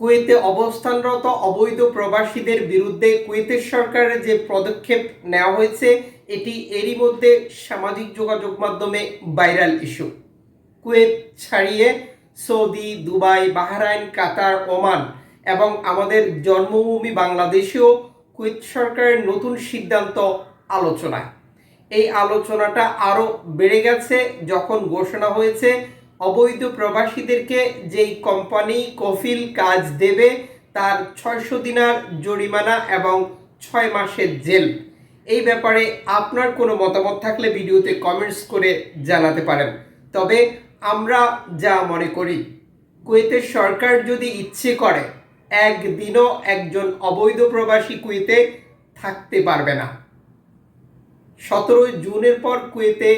কুয়েতে অবস্থানরত অবৈধ প্রবাসীদের বিরুদ্ধে কুয়েতের সরকারের যে পদক্ষেপ নেওয়া হয়েছে, এটি এরই মধ্যে সামাজিক যোগাযোগ মাধ্যমে ভাইরাল ইস্যু। কুয়েত ছাড়িয়ে Saudi, Dubai, Bahrain, Qatar, Oman এবং আমাদের জন্মভূমি বাংলাদেশেও কুয়েত সরকারের নতুন সিদ্ধান্ত আলোচনায়। এই আলোচনাটা আরও বেড়ে গেছে যখন ঘোষণা হয়েছে অবৈধ প্রবাসীদেরকে যেই কোম্পানি কফিল কাজ দেবে, তার ছয়শো দিনার জরিমানা এবং ছয় মাসের জেল। এই ব্যাপারে আপনার কোনো মতামত থাকলে ভিডিওতে কমেন্টস করে জানাতে পারেন। তবে আমরা যা মনে করি, কুয়েতের সরকার যদি ইচ্ছে করে, একদিনও একজন অবৈধ প্রবাসী কুয়েতে থাকতে পারবে না। সতেরোই জুনের পর কুয়েতে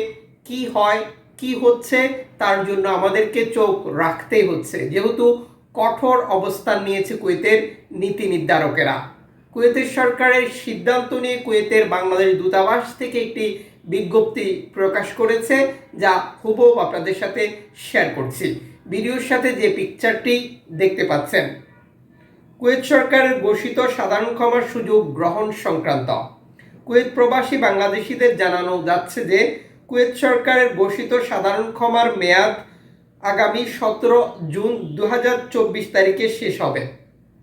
কি হয় কি হচ্ছে তার জন্য আমাদেরকে চোখ রাখতেই হচ্ছে। যেহেতু কঠোর অবস্থান নিয়েছে কুয়েতের নীতি নির্ধারকেরা। কুয়েতের সরকারের সিদ্ধান্ত নিয়ে কুয়েতের বাংলাদেশ দূতাবাস থেকে একটি বিজ্ঞপ্তি প্রকাশ করেছে, যা হুবহু আপনাদের সাথে শেয়ার করছি। ভিডিওর সাথে যে পিকচারটি দেখতে পাচ্ছেন। কুয়েত সরকারের ঘোষিত সাধারণ ক্ষমার সুযোগ গ্রহণ সংক্রান্ত। কুয়েত প্রবাসী বাংলাদেশিদের জানানো যাচ্ছে যে কুয়েত সরকারের ঘোষিত সাধারণ ক্ষমার মেয়াদ আগামী সতেরো জুন দু হাজার চব্বিশ তারিখে শেষ হবে।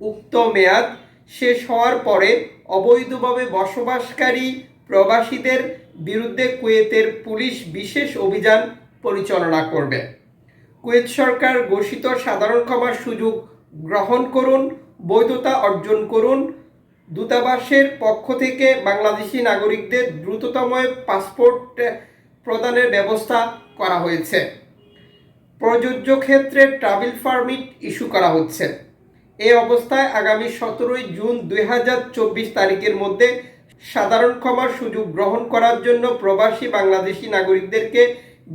উক্ত মেয়াদ শেষ হওয়ার পরে অবৈধভাবে বসবাসকারী প্রবাসীদের বিরুদ্ধে কুয়েতের পুলিশ বিশেষ অভিযান পরিচালনা করবে। কুয়েত সরকার ঘোষিত সাধারণ ক্ষমার সুযোগ গ্রহণ করুন, বৈধতা অর্জন করুন। দূতাবাসের পক্ষ থেকে বাংলাদেশি নাগরিকদের দ্রুততম পাসপোর্ট প্রদানের ব্যবস্থা করা হয়েছে। প্রযোজ্য ক্ষেত্রে ট্রাভেল পারমিট ইস্যু করা হচ্ছে। এই অবস্থায় আগামী সতেরোই জুন দু হাজার চব্বিশ তারিখের মধ্যে সাধারণ ক্ষমার সুযোগ গ্রহণ করার জন্য প্রবাসী বাংলাদেশি নাগরিকদেরকে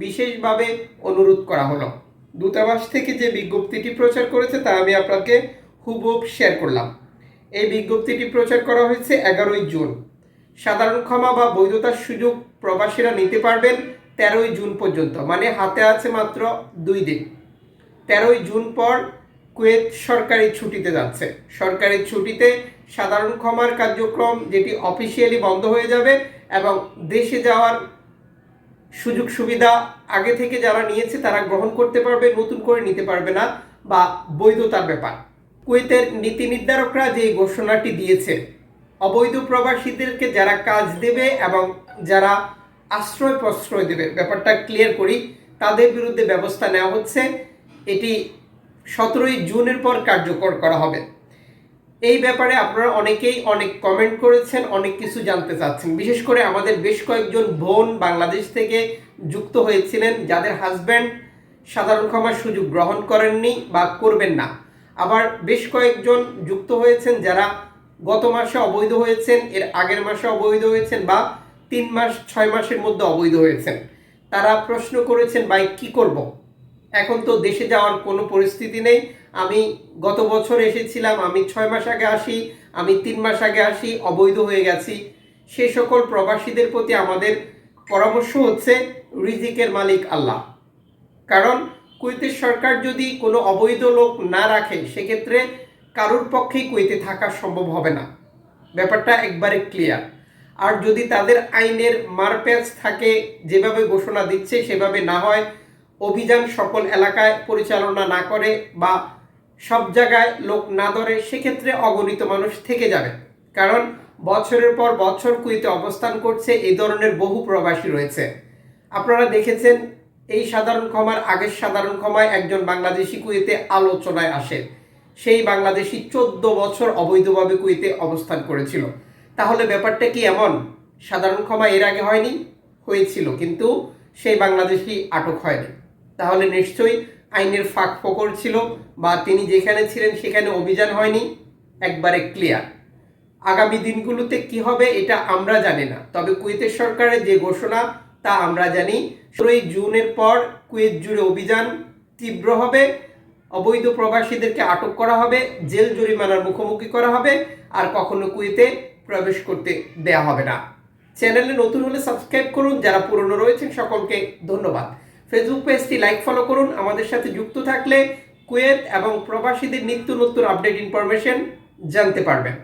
বিশেষভাবে অনুরোধ করা হলো। দূতাবাস থেকে যে বিজ্ঞপ্তিটি প্রচার করেছে তা আমি আপনাকে হুবহুব শেয়ার করলাম। এই বিজ্ঞপ্তিটি প্রচার করা হয়েছে এগারোই জুন। সাধারণ ক্ষমা বা বৈধতার সুযোগ প্রবাসীরা নিতে পারবেন তেরোই জুন পর্যন্ত মানে হাতে আছে মাত্র দুই দিন। তেরোই জুন পর কুয়েত সরকারি ছুটিতে যাচ্ছে। সরকারি ছুটিতে সাধারণ ক্ষমার কার্যক্রম যেটি অফিসিয়ালি বন্ধ হয়ে যাবে এবং দেশে যাওয়ার সুযোগ সুবিধা আগে থেকে যারা নিয়েছে তারা গ্রহণ করতে পারবে, নতুন করে নিতে পারবে না বা বৈধতার ব্যাপার। কুয়েতের নীতি নির্ধারকরা যে ঘোষণাটি দিয়েছে অবৈধ প্রবাসীদেরকে যারা কাজ দেবে এবং যারা আশ্রয় প্রশ্রয় দেবে, ব্যাপারটা ক্লিয়ার করি, তাদের বিরুদ্ধে ব্যবস্থা নেওয়া হচ্ছে। এটি সতেরোই জুনের পর কার্যকর করা হবে। এই ব্যাপারে আপনারা অনেকেই অনেক কমেন্ট করেছেন, অনেক কিছু জানতে চাচ্ছেন। বিশেষ করে আমাদের বেশ কয়েকজন বোন বাংলাদেশ থেকে যুক্ত হয়েছিলেন, যাদের হাজব্যান্ড সাধারণ ক্ষমার সুযোগ গ্রহণ করেননি বা করবেন না। আবার বেশ কয়েকজন যুক্ত হয়েছেন যারা গত মাসে অবৈধ হয়েছেন, এর আগের মাসে অবৈধ হয়েছেন বা তিন মাস, ছয় মাসের মধ্যে অবৈধ হয়েছেন। তারা প্রশ্ন করেছেন, ভাই, কি করব। এখন তো দেশে যাওয়ার কোনো পরিস্থিতি নেই। আমি গত বছর এসেছিলাম, আমি ছয় মাস আগে আসি, আমি তিন মাস আগে আসি, অবৈধ হয়ে গেছি। সে সকল প্রবাসীদের প্রতি আমাদের পরামর্শ হচ্ছে, রিজিকের মালিক আল্লাহ। কারণ কুয়েতের সরকার যদি কোনো অবৈধ লোক না রাখে, সেক্ষেত্রে কারোর পক্ষেই কুয়েতে থাকা সম্ভব হবে না। ব্যাপারটা একবারে ক্লিয়ার আর যদি তাদের আইনের মারপ্যাচ থাকে, যেভাবে ঘোষণা দিচ্ছে, সেভাবে না হয়, অভিযান সকল এলাকায় পরিচালনা না করে বা সব জায়গায় লোক না ধরে, সেক্ষেত্রে অগণিত মানুষ থেকে যাবে। কারণ বছরের পর বছর কুয়েতে অবস্থান করছে এই ধরনের বহু প্রবাসী রয়েছে। আপনারা দেখেছেন, এই সাধারণ ক্ষমার আগের সাধারণ ক্ষমায় একজন বাংলাদেশি কুয়েতে আলোচনায় আসে। সেই বাংলাদেশি চোদ্দ বছর অবৈধভাবে কুয়েতে অবস্থান করেছিল। তাহলে ব্যাপারটা কি এমন? সাধারণ ক্ষমা এর আগে হয়নি? হয়েছিল, কিন্তু সেই বাংলাদেশি আটক হয়নি। তাহলে নিশ্চয়ই আইনের ফাঁক ফোকর ছিল বা তিনি যেখানে ছিলেন সেখানে অভিযান হয়নি? একবারে ক্লিয়ার আগামী দিনগুলোতে কি হবে এটা আমরা জানি না, তবে কুয়েতের সরকারের যে ঘোষণা তা আমরা জানি, ষোলোই জুনের পর কুয়েত জুড়ে অভিযান তীব্র হবে। অবৈধ প্রবাসীদেরকে আটক করা হবে, জেল জরিমানার মুখোমুখি করা হবে, আর কখনো কুয়েতে প্রবেশ করতে দেয়া হবে না। চ্যানেলে নতুন হলে সাবস্ক্রাইব করুন, যারা পুরনো রয়েছেন সকলকে ধন্যবাদ। ফেসবুক পেজটি লাইক ফলো করুন, আমাদের সাথে যুক্ত থাকলে কুয়েত এবং প্রবাসীদের নিত্য নতুন আপডেট ইনফরমেশন জানতে পারবেন।